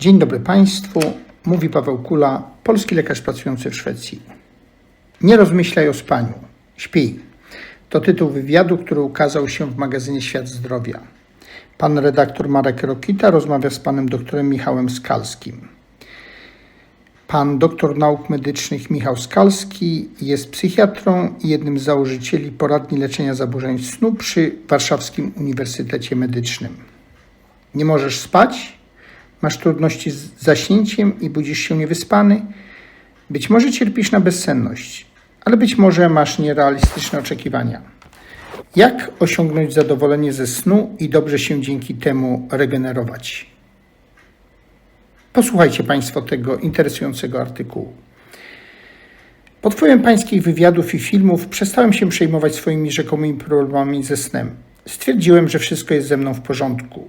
Dzień dobry Państwu, mówi Paweł Kula, polski lekarz pracujący w Szwecji. Nie rozmyślaj o spaniu, śpij. To tytuł wywiadu, który ukazał się w magazynie Świat Zdrowia. Pan redaktor Marek Rokita rozmawia z panem doktorem Michałem Skalskim. Pan doktor nauk medycznych Michał Skalski jest psychiatrą i jednym z założycieli poradni leczenia zaburzeń snu przy Warszawskim Uniwersytecie Medycznym. Nie możesz spać? Masz trudności z zaśnięciem i budzisz się niewyspany? Być może cierpisz na bezsenność, ale być może masz nierealistyczne oczekiwania. Jak osiągnąć zadowolenie ze snu i dobrze się dzięki temu regenerować? Posłuchajcie Państwo tego interesującego artykułu. Pod wpływem pańskich wywiadów i filmów przestałem się przejmować swoimi rzekomymi problemami ze snem. Stwierdziłem, że wszystko jest ze mną w porządku.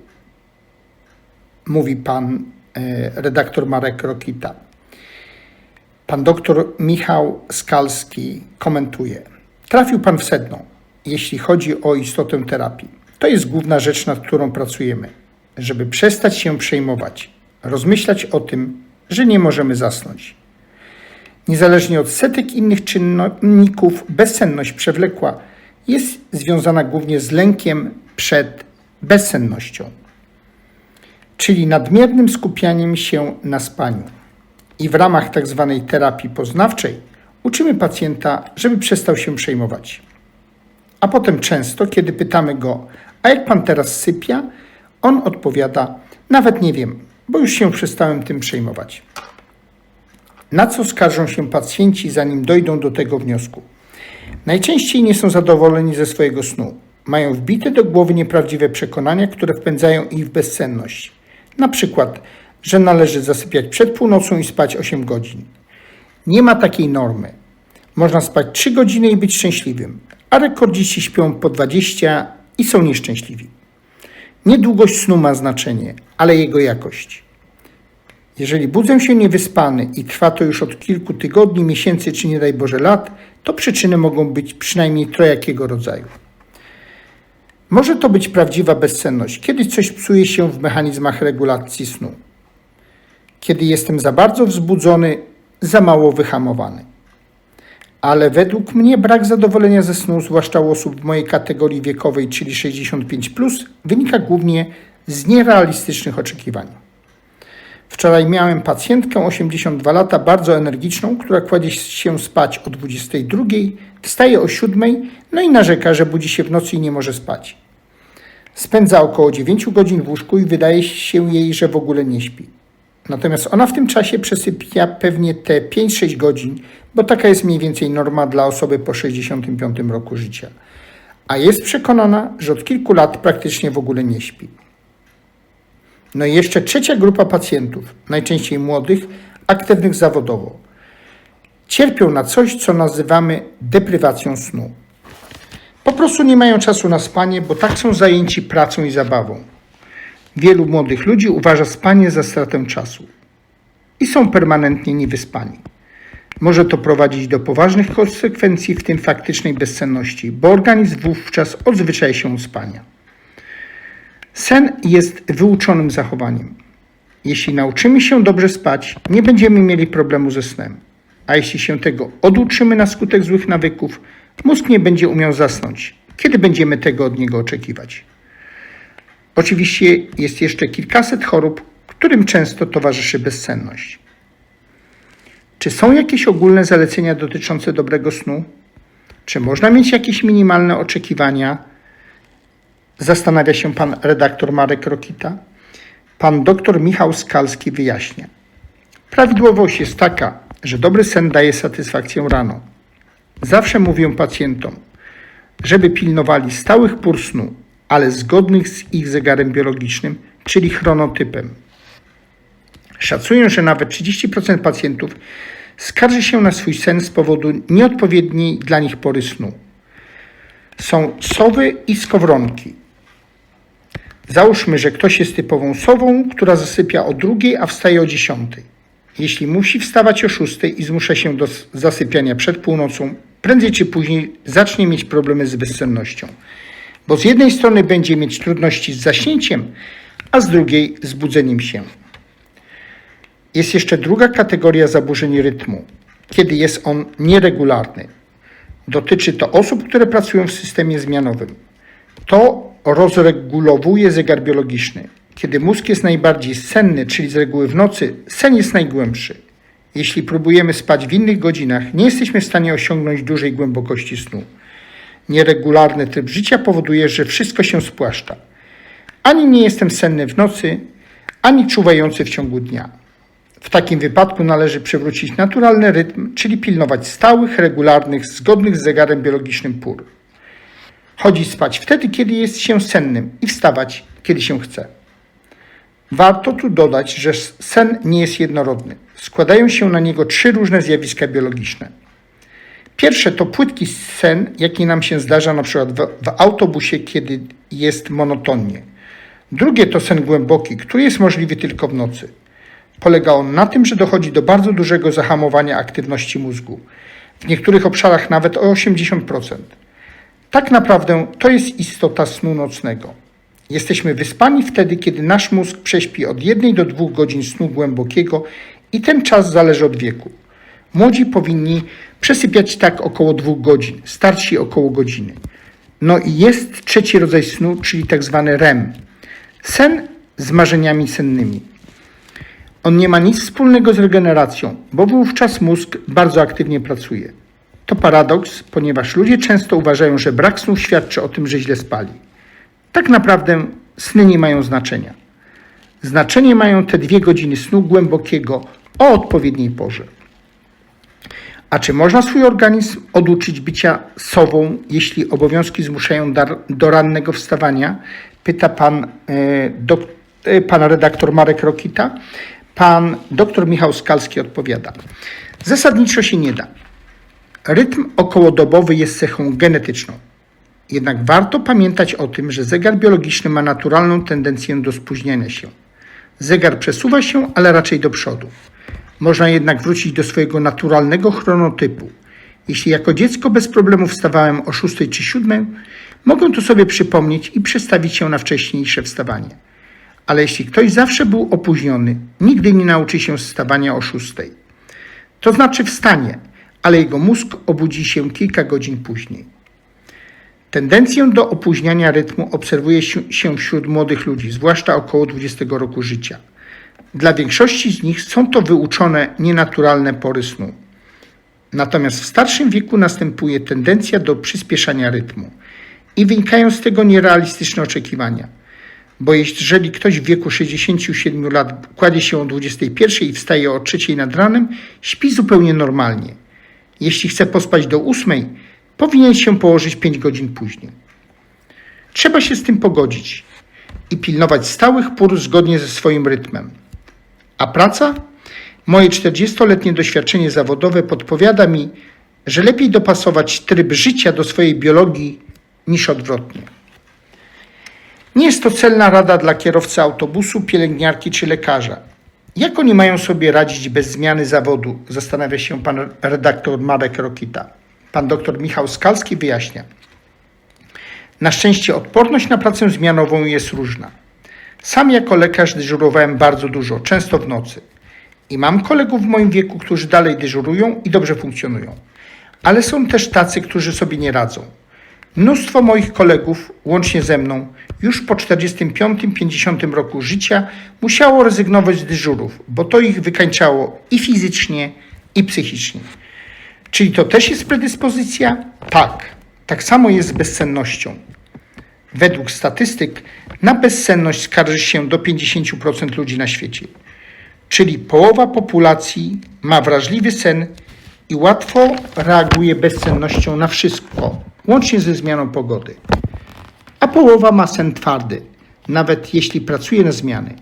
Mówi pan e, redaktor Marek Rokita. Pan doktor Michał Skalski komentuje. Trafił pan w sedno, jeśli chodzi o istotę terapii. To jest główna rzecz, nad którą pracujemy, żeby przestać się przejmować, rozmyślać o tym, że nie możemy zasnąć. Niezależnie od setek innych czynników, bezsenność przewlekła jest związana głównie z lękiem przed bezsennością, czyli nadmiernym skupianiem się na spaniu. I w ramach tzw. terapii poznawczej uczymy pacjenta, żeby przestał się przejmować. A potem często, kiedy pytamy go, a jak pan teraz sypia, on odpowiada, nawet nie wiem, bo już się przestałem tym przejmować. Na co skarżą się pacjenci, zanim dojdą do tego wniosku? Najczęściej nie są zadowoleni ze swojego snu. Mają wbite do głowy nieprawdziwe przekonania, które wpędzają ich w bezsenność. Na przykład, że należy zasypiać przed północą i spać 8 godzin. Nie ma takiej normy. Można spać 3 godziny i być szczęśliwym, a rekordziści śpią po 20 i są nieszczęśliwi. Nie długość snu ma znaczenie, ale jego jakość. Jeżeli budzę się niewyspany i trwa to już od kilku tygodni, miesięcy czy nie daj Boże lat, to przyczyny mogą być przynajmniej trojakiego rodzaju. Może to być prawdziwa bezsenność, kiedy coś psuje się w mechanizmach regulacji snu. Kiedy jestem za bardzo wzbudzony, za mało wyhamowany. Ale według mnie brak zadowolenia ze snu, zwłaszcza u osób w mojej kategorii wiekowej, czyli 65, wynika głównie z nierealistycznych oczekiwań. Wczoraj miałem pacjentkę 82 lata, bardzo energiczną, która kładzie się spać o 22, wstaje o 7, no i narzeka, że budzi się w nocy i nie może spać. Spędza około 9 godzin w łóżku i wydaje się jej, że w ogóle nie śpi. Natomiast ona w tym czasie przesypia pewnie te 5-6 godzin, bo taka jest mniej więcej norma dla osoby po 65 roku życia. A jest przekonana, że od kilku lat praktycznie w ogóle nie śpi. No i jeszcze trzecia grupa pacjentów, najczęściej młodych, aktywnych zawodowo. Cierpią na coś, co nazywamy deprywacją snu. Po prostu nie mają czasu na spanie, bo tak są zajęci pracą i zabawą. Wielu młodych ludzi uważa spanie za stratę czasu i są permanentnie niewyspani. Może to prowadzić do poważnych konsekwencji, w tym faktycznej bezsenności, bo organizm wówczas odzwyczaja się od spania. Sen jest wyuczonym zachowaniem. Jeśli nauczymy się dobrze spać, nie będziemy mieli problemu ze snem. A jeśli się tego oduczymy na skutek złych nawyków, mózg nie będzie umiał zasnąć. Kiedy będziemy tego od niego oczekiwać? Oczywiście jest jeszcze kilkaset chorób, którym często towarzyszy bezsenność. Czy są jakieś ogólne zalecenia dotyczące dobrego snu? Czy można mieć jakieś minimalne oczekiwania? Zastanawia się pan redaktor Marek Rokita. Pan doktor Michał Skalski wyjaśnia. Prawidłowość jest taka, że dobry sen daje satysfakcję rano. Zawsze mówię pacjentom, żeby pilnowali stałych pór snu, ale zgodnych z ich zegarem biologicznym, czyli chronotypem. Szacuję, że nawet 30% pacjentów skarży się na swój sen z powodu nieodpowiedniej dla nich pory snu. Są sowy i skowronki. Załóżmy, że ktoś jest typową sową, która zasypia o drugiej, a wstaje o dziesiątej. Jeśli musi wstawać o szóstej i zmusza się do zasypiania przed północą, prędzej czy później zacznie mieć problemy z bezsennością. Bo z jednej strony będzie mieć trudności z zaśnięciem, a z drugiej z budzeniem się. Jest jeszcze druga kategoria zaburzeń rytmu, kiedy jest on nieregularny. Dotyczy to osób, które pracują w systemie zmianowym. To rozregulowuje zegar biologiczny. Kiedy mózg jest najbardziej senny, czyli z reguły w nocy, sen jest najgłębszy. Jeśli próbujemy spać w innych godzinach, nie jesteśmy w stanie osiągnąć dużej głębokości snu. Nieregularny tryb życia powoduje, że wszystko się spłaszcza. Ani nie jestem senny w nocy, ani czuwający w ciągu dnia. W takim wypadku należy przywrócić naturalny rytm, czyli pilnować stałych, regularnych, zgodnych z zegarem biologicznym pór. Chodzić spać wtedy, kiedy jest się sennym i wstawać, kiedy się chce. Warto tu dodać, że sen nie jest jednorodny. Składają się na niego trzy różne zjawiska biologiczne. Pierwsze to płytki sen, jaki nam się zdarza na przykład w, w autobusie, kiedy jest monotonnie. Drugie to sen głęboki, który jest możliwy tylko w nocy. Polega on na tym, że dochodzi do bardzo dużego zahamowania aktywności mózgu, w niektórych obszarach nawet o 80%. Tak naprawdę to jest istota snu nocnego. Jesteśmy wyspani wtedy, kiedy nasz mózg prześpi od 1 do 2 godzin snu głębokiego i ten czas zależy od wieku. Młodzi powinni przesypiać tak około 2 godzin, starsi około godziny. No i jest trzeci rodzaj snu, czyli tak zwany REM. Sen z marzeniami sennymi. On nie ma nic wspólnego z regeneracją, bo wówczas mózg bardzo aktywnie pracuje. To paradoks, ponieważ ludzie często uważają, że brak snu świadczy o tym, że źle spali. Tak naprawdę sny nie mają znaczenia. Znaczenie mają te dwie godziny snu głębokiego o odpowiedniej porze. A czy można swój organizm oduczyć bycia sową, jeśli obowiązki zmuszają do rannego wstawania? Pyta pan, e, e, pan redaktor Marek Rokita. Pan doktor Michał Skalski odpowiada. Zasadniczo się nie da. Rytm okołodobowy jest cechą genetyczną. Jednak warto pamiętać o tym, że zegar biologiczny ma naturalną tendencję do spóźniania się. Zegar przesuwa się, ale raczej do przodu. Można jednak wrócić do swojego naturalnego chronotypu. Jeśli jako dziecko bez problemu wstawałem o 6 czy 7, mogę to sobie przypomnieć i przestawić się na wcześniejsze wstawanie. Ale jeśli ktoś zawsze był opóźniony, nigdy nie nauczy się wstawania o 6. To znaczy wstanie, ale jego mózg obudzi się kilka godzin później. Tendencję do opóźniania rytmu obserwuje się wśród młodych ludzi, zwłaszcza około 20 roku życia. Dla większości z nich są to wyuczone, nienaturalne pory snu. Natomiast w starszym wieku następuje tendencja do przyspieszania rytmu i wynikają z tego nierealistyczne oczekiwania. Bo jeżeli ktoś w wieku 67 lat kładzie się o 21 i wstaje o 3 nad ranem, śpi zupełnie normalnie. Jeśli chce pospać do 8, powinien się położyć 5 godzin później. Trzeba się z tym pogodzić i pilnować stałych pór zgodnie ze swoim rytmem. A praca? Moje 40-letnie doświadczenie zawodowe podpowiada mi, że lepiej dopasować tryb życia do swojej biologii niż odwrotnie. Nie jest to celna rada dla kierowcy autobusu, pielęgniarki czy lekarza. Jak oni mają sobie radzić bez zmiany zawodu? Zastanawia się pan redaktor Marek Rokita. Pan doktor Michał Skalski wyjaśnia. Na szczęście odporność na pracę zmianową jest różna. Sam jako lekarz dyżurowałem bardzo dużo, często w nocy. I mam kolegów w moim wieku, którzy dalej dyżurują i dobrze funkcjonują. Ale są też tacy, którzy sobie nie radzą. Mnóstwo moich kolegów, łącznie ze mną, już po 45-50 roku życia musiało rezygnować z dyżurów, bo to ich wykańczało i fizycznie, i psychicznie. Czyli to też jest predyspozycja? Tak. Tak samo jest z bezsennością. Według statystyk na bezsenność skarży się do 50% ludzi na świecie. Czyli połowa populacji ma wrażliwy sen i łatwo reaguje bezsennością na wszystko, łącznie ze zmianą pogody. A połowa ma sen twardy, nawet jeśli pracuje na zmiany.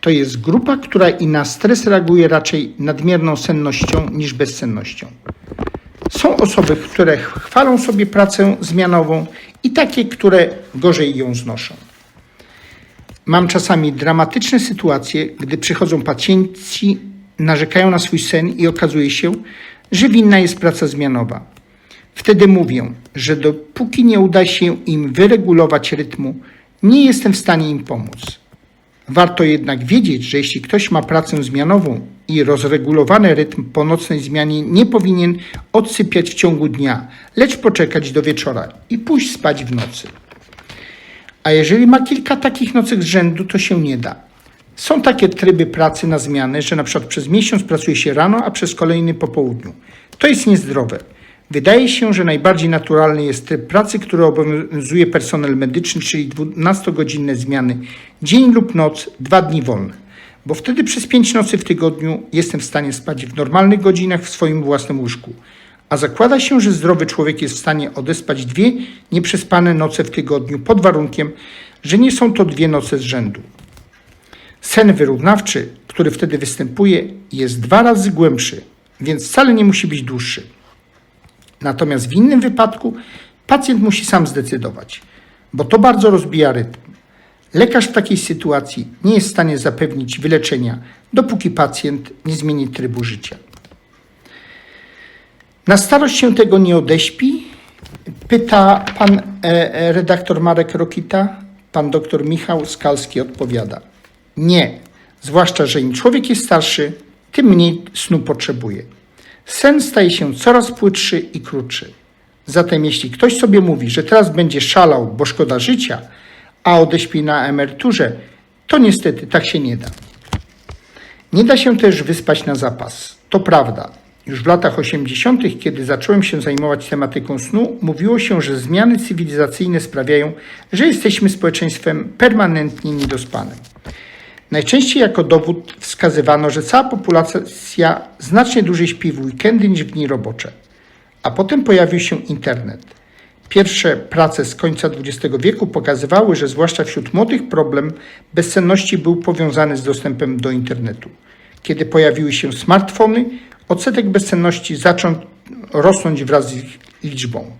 To jest grupa, która i na stres reaguje raczej nadmierną sennością niż bezsennością. Są osoby, które chwalą sobie pracę zmianową i takie, które gorzej ją znoszą. Mam czasami dramatyczne sytuacje, gdy przychodzą pacjenci, narzekają na swój sen i okazuje się, że winna jest praca zmianowa. Wtedy mówię, że dopóki nie uda się im wyregulować rytmu, nie jestem w stanie im pomóc. Warto jednak wiedzieć, że jeśli ktoś ma pracę zmianową i rozregulowany rytm po nocnej zmianie nie powinien odsypiać w ciągu dnia, lecz poczekać do wieczora i pójść spać w nocy. A jeżeli ma kilka takich nocy z rzędu, to się nie da. Są takie tryby pracy na zmianę, że na przykład przez miesiąc pracuje się rano, a przez kolejny po południu. To jest niezdrowe. Wydaje się, że najbardziej naturalny jest tryb pracy, który obowiązuje personel medyczny, czyli 12-godzinne zmiany, dzień lub noc, dwa dni wolne. Bo wtedy przez pięć nocy w tygodniu jestem w stanie spać w normalnych godzinach w swoim własnym łóżku. A zakłada się, że zdrowy człowiek jest w stanie odespać dwie nieprzespane noce w tygodniu pod warunkiem, że nie są to dwie noce z rzędu. Sen wyrównawczy, który wtedy występuje, jest dwa razy głębszy, więc wcale nie musi być dłuższy. Natomiast w innym wypadku pacjent musi sam zdecydować, bo to bardzo rozbija rytm. Lekarz w takiej sytuacji nie jest w stanie zapewnić wyleczenia, dopóki pacjent nie zmieni trybu życia. Na starość się tego nie odeśpi? Pyta pan e, e, redaktor Marek Rokita. Pan doktor Michał Skalski odpowiada: Nie, zwłaszcza, że im człowiek jest starszy, tym mniej snu potrzebuje. Sen staje się coraz płytszy i krótszy. Zatem jeśli ktoś sobie mówi, że teraz będzie szalał, bo szkoda życia, a odeśpi na emeryturze, to niestety tak się nie da. Nie da się też wyspać na zapas. To prawda. Już w latach 80., kiedy zacząłem się zajmować tematyką snu, mówiło się, że zmiany cywilizacyjne sprawiają, że jesteśmy społeczeństwem permanentnie niedospanym. Najczęściej jako dowód wskazywano, że cała populacja znacznie dłużej śpi w weekendy niż w dni robocze. A potem pojawił się internet. Pierwsze prace z końca XX wieku pokazywały, że zwłaszcza wśród młodych problem bezsenności był powiązany z dostępem do internetu. Kiedy pojawiły się smartfony, odsetek bezsenności zaczął rosnąć wraz z ich liczbą.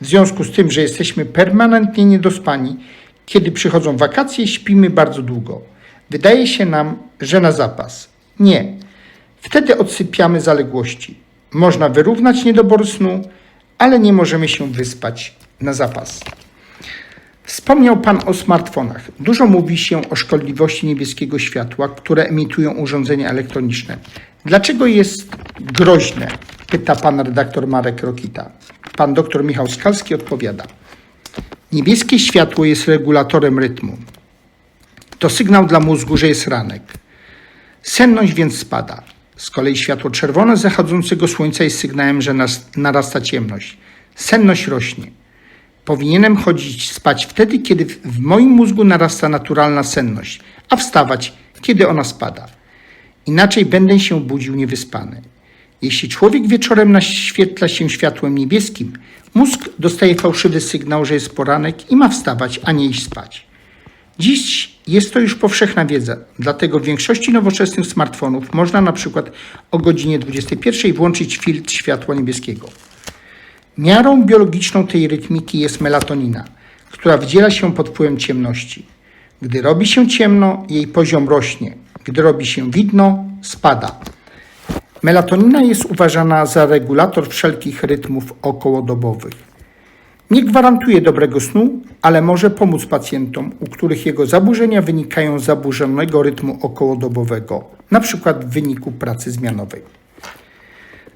W związku z tym, że jesteśmy permanentnie niedospani, kiedy przychodzą wakacje, śpimy bardzo długo. Wydaje się nam, że na zapas. Nie. Wtedy odsypiamy zaległości. Można wyrównać niedobór snu, ale nie możemy się wyspać na zapas. Wspomniał Pan o smartfonach. Dużo mówi się o szkodliwości niebieskiego światła, które emitują urządzenia elektroniczne. Dlaczego jest groźne? Pyta Pan redaktor Marek Rokita. Pan doktor Michał Skalski odpowiada. Niebieskie światło jest regulatorem rytmu. To sygnał dla mózgu, że jest ranek. Senność więc spada. Z kolei światło czerwone zachodzącego słońca jest sygnałem, że narasta ciemność. Senność rośnie. Powinienem chodzić spać wtedy, kiedy w moim mózgu narasta naturalna senność, a wstawać, kiedy ona spada. Inaczej będę się budził niewyspany. Jeśli człowiek wieczorem naświetla się światłem niebieskim, mózg dostaje fałszywy sygnał, że jest poranek i ma wstawać, a nie iść spać. Dziś jest to już powszechna wiedza, dlatego w większości nowoczesnych smartfonów można na przykład o godzinie 21 włączyć filtr światła niebieskiego. Miarą biologiczną tej rytmiki jest melatonina, która wdziela się pod wpływem ciemności. Gdy robi się ciemno, jej poziom rośnie. Gdy robi się widno, spada. Melatonina jest uważana za regulator wszelkich rytmów okołodobowych. Nie gwarantuje dobrego snu, ale może pomóc pacjentom, u których jego zaburzenia wynikają z zaburzonego rytmu okołodobowego, np. w wyniku pracy zmianowej.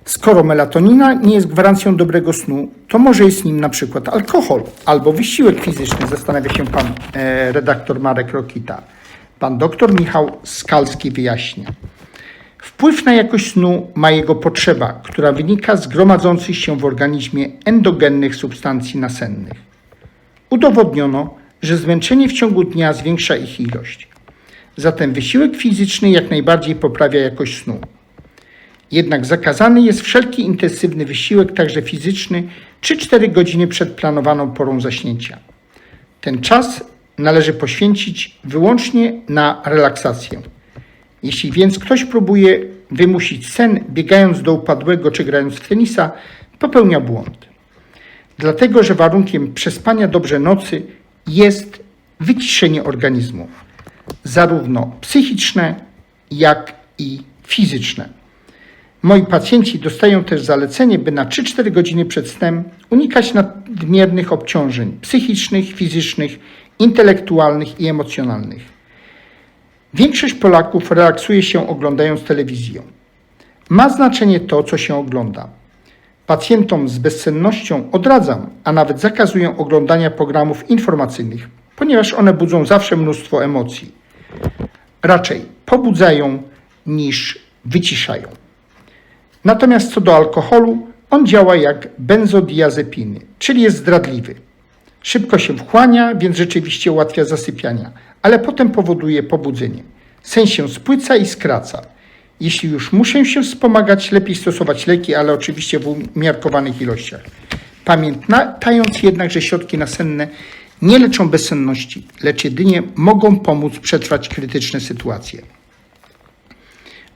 Skoro melatonina nie jest gwarancją dobrego snu, to może jest nim np. alkohol albo wysiłek fizyczny, zastanawia się pan e, redaktor Marek Rokita. Pan doktor Michał Skalski wyjaśnia. Wpływ na jakość snu ma jego potrzeba, która wynika z gromadzących się w organizmie endogennych substancji nasennych. Udowodniono, że zmęczenie w ciągu dnia zwiększa ich ilość. Zatem wysiłek fizyczny jak najbardziej poprawia jakość snu. Jednak zakazany jest wszelki intensywny wysiłek, także fizyczny, 3-4 godziny przed planowaną porą zaśnięcia. Ten czas należy poświęcić wyłącznie na relaksację. Jeśli więc ktoś próbuje wymusić sen, biegając do upadłego czy grając w tenisa, popełnia błąd. Dlatego, że warunkiem przespania dobrze nocy jest wyciszenie organizmu, zarówno psychiczne, jak i fizyczne. Moi pacjenci dostają też zalecenie, by na 3-4 godziny przed snem unikać nadmiernych obciążeń psychicznych, fizycznych, intelektualnych i emocjonalnych. Większość Polaków relaksuje się oglądając telewizję. ma znaczenie to, co się ogląda. Pacjentom z bezsennością odradzam, a nawet zakazuję oglądania programów informacyjnych, ponieważ one budzą zawsze mnóstwo emocji. Raczej pobudzają niż wyciszają. Natomiast co do alkoholu, on działa jak benzodiazepiny, czyli jest zdradliwy. Szybko się wchłania, więc rzeczywiście ułatwia zasypiania, ale potem powoduje pobudzenie. Sen się spłyca i skraca. Jeśli już muszę się wspomagać, lepiej stosować leki, ale oczywiście w umiarkowanych ilościach. Pamiętając jednak, że środki nasenne nie leczą bezsenności, lecz jedynie mogą pomóc przetrwać krytyczne sytuacje.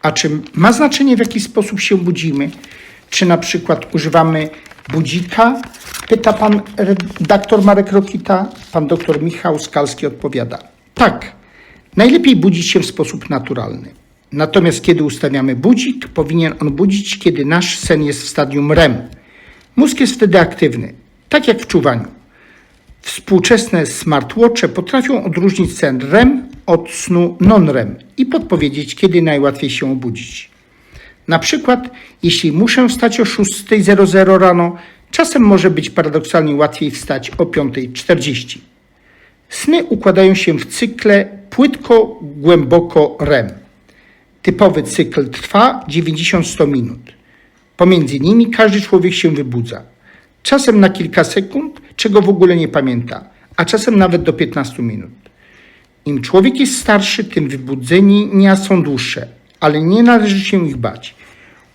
A czy ma znaczenie, w jaki sposób się budzimy? Czy na przykład używamy budzika? Pyta pan redaktor Marek Rokita. Pan doktor Michał Skalski odpowiada. Tak, najlepiej budzić się w sposób naturalny. Natomiast kiedy ustawiamy budzik, powinien on budzić, kiedy nasz sen jest w stadium REM. Mózg jest wtedy aktywny, tak jak w czuwaniu. Współczesne smartwatche potrafią odróżnić sen REM od snu non-REM i podpowiedzieć, kiedy najłatwiej się obudzić. Na przykład, jeśli muszę wstać o 6.00 rano, czasem może być paradoksalnie łatwiej wstać o 5.40. Sny układają się w cykle płytko-głęboko REM. Typowy cykl trwa 90-100 minut. Pomiędzy nimi każdy człowiek się wybudza. Czasem na kilka sekund, czego w ogóle nie pamięta, a czasem nawet do 15 minut. Im człowiek jest starszy, tym wybudzenia są dłuższe, ale nie należy się ich bać.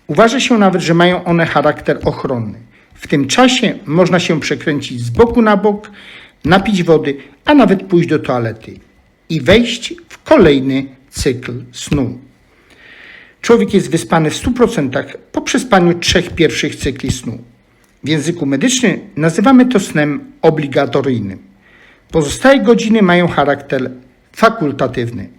Uważa się nawet, że mają one charakter ochronny. W tym czasie można się przekręcić z boku na bok, napić wody, a nawet pójść do toalety i wejść w kolejny cykl snu. Człowiek jest wyspany w 100% po przespaniu trzech pierwszych cykli snu. W języku medycznym nazywamy to snem obligatoryjnym. Pozostałe godziny mają charakter fakultatywny,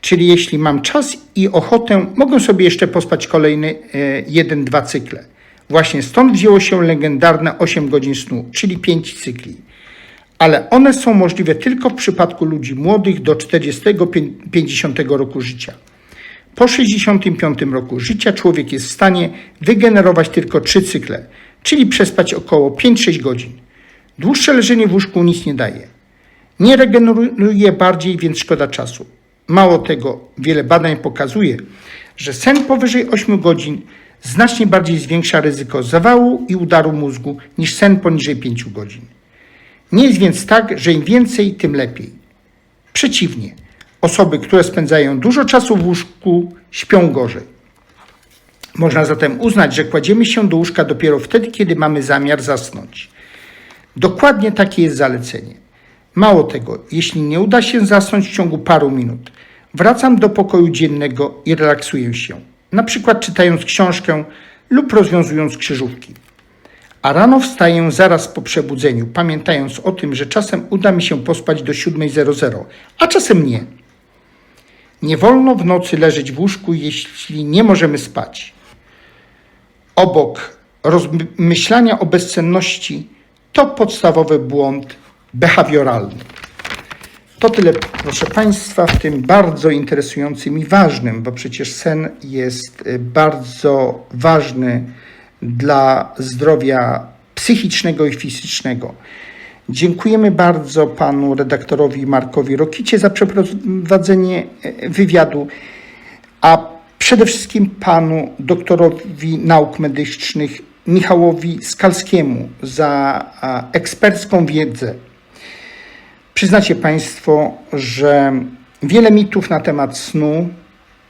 czyli jeśli mam czas i ochotę, mogę sobie jeszcze pospać kolejny e, jeden, dwa cykle. Właśnie stąd wzięło się legendarne 8 godzin snu, czyli 5 cykli. Ale one są możliwe tylko w przypadku ludzi młodych do 40-50 roku życia. Po 65 roku życia człowiek jest w stanie wygenerować tylko 3 cykle, czyli przespać około 5-6 godzin. Dłuższe leżenie w łóżku nic nie daje. Nie regeneruje bardziej, więc szkoda czasu. Mało tego, wiele badań pokazuje, że sen powyżej 8 godzin znacznie bardziej zwiększa ryzyko zawału i udaru mózgu niż sen poniżej 5 godzin. Nie jest więc tak, że im więcej, tym lepiej. Przeciwnie, osoby, które spędzają dużo czasu w łóżku, śpią gorzej. Można zatem uznać, że kładziemy się do łóżka dopiero wtedy, kiedy mamy zamiar zasnąć. Dokładnie takie jest zalecenie. Mało tego, jeśli nie uda się zasnąć w ciągu paru minut, wracam do pokoju dziennego i relaksuję się, na przykład czytając książkę lub rozwiązując krzyżówki. A rano wstaję zaraz po przebudzeniu, pamiętając o tym, że czasem uda mi się pospać do 7.00, a czasem nie. Nie wolno w nocy leżeć w łóżku, jeśli nie możemy spać. Obok rozmyślania o bezcenności to podstawowy błąd behawioralny. To tyle, proszę Państwa, w tym bardzo interesującym i ważnym, bo przecież sen jest y, bardzo ważny dla zdrowia psychicznego i fizycznego. Dziękujemy bardzo panu redaktorowi Markowi Rokicie za przeprowadzenie y, wywiadu, a przede wszystkim panu doktorowi nauk medycznych Michałowi Skalskiemu za ekspercką wiedzę Przyznacie Państwo, że wiele mitów na temat snu,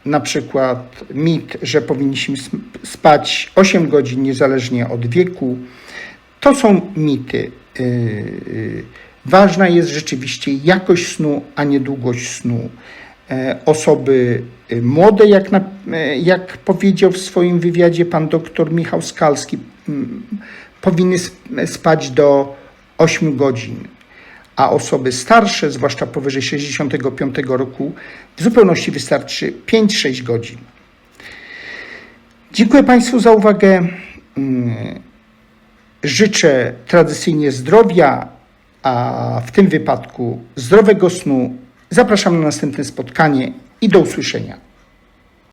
na przykład mit, że powinniśmy spać 8 godzin niezależnie od wieku, to są mity. Y, y, ważna jest rzeczywiście jakość snu, a nie długość snu. E, osoby y, młode, jak, na, e, jak powiedział w swoim wywiadzie pan doktor Michał Skalski, powinny spać do 8 godzin a osoby starsze, zwłaszcza powyżej 65 roku, w zupełności wystarczy 5-6 godzin. Dziękuję Państwu za uwagę. Mm, życzę tradycyjnie zdrowia, a w tym wypadku zdrowego snu. Zapraszam na następne spotkanie i do usłyszenia.